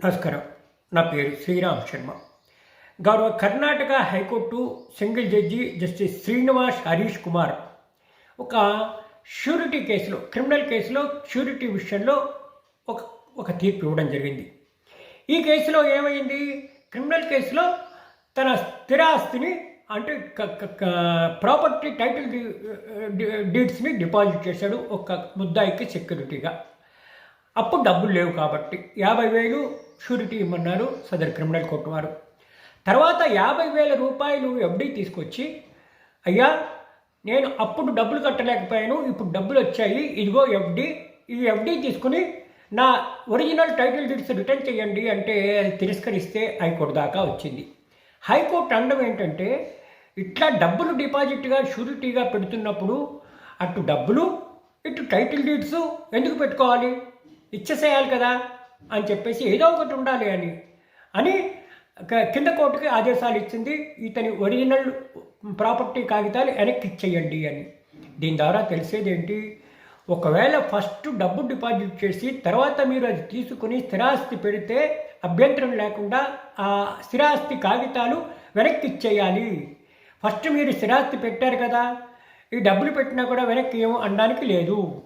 నమస్కారం. నా పేరు శ్రీరామ్ శర్మ. గౌరవ Karnataka high court single judge justice Srinivas Harish Kumar ఒక ష్యూరిటీ కేసులో క్రిమినల్ కేసులో ష్యూరిటీ విషయంలో ఒక ఒక తీర్పు ఇవ్వడం జరిగింది. ఈ కేసులో ఏమైంది? క్రిమినల్ కేసులో తన స్థిరాస్తిని అంటే ప్రాపర్టీ టైటిల్ డీడ్స్ని డిపాజిట్ చేశాడు ఒక ముద్దాయికి సెక్యూరిటీగా. అప్పుడు డబ్బులు లేవు కాబట్టి యాభై వేలు షూరిటీ ఇమ్మన్నారు సదర్ క్రిమినల్ కోర్టు వారు. తర్వాత యాభై వేల రూపాయలు ఎఫ్డీ తీసుకొచ్చి అయ్యా నేను అప్పుడు డబ్బులు కట్టలేకపోయాను ఇప్పుడు డబ్బులు వచ్చాయి ఇదిగో ఎఫ్డీ ఈ ఎఫ్డీ తీసుకుని నా ఒరిజినల్ టైటిల్ డీడ్స్ రిటర్న్ చేయండి అంటే అది తిరస్కరిస్తే హైకోర్టు దాకా వచ్చింది. హైకోర్టు అనడం ఏంటంటే ఇట్లా డబ్బులు డిపాజిట్గా షూరిటీగా పెడుతున్నప్పుడు అటు డబ్బులు ఇటు టైటిల్ డీడ్స్ ఎందుకు పెట్టుకోవాలి? ఇచ్చేసేయాలి కదా అని చెప్పేసి ఏదో ఒకటి ఉండాలి అని. అని కింద కోర్టుకి ఆదేశాలు ఇచ్చింది ఇతని ఒరిజినల్ ప్రాపర్టీ కాగితాలు వెనక్కి ఇచ్చేయండి అని. దీని ద్వారా తెలిసేది ఏంటి? ఒకవేళ ఫస్ట్ డబ్బు డిపాజిట్ చేసి తర్వాత మీరు అది తీసుకుని స్థిరాస్తి పెడితే అభ్యంతరం లేకుండా ఆ స్థిరాస్తి కాగితాలు వెనక్కి ఇచ్చేయాలి. ఫస్ట్ మీరు స్థిరాస్తి పెట్టారు కదా ఈ డబ్బులు పెట్టినా కూడా వెనక్కి ఏమో అనడానికి లేదు.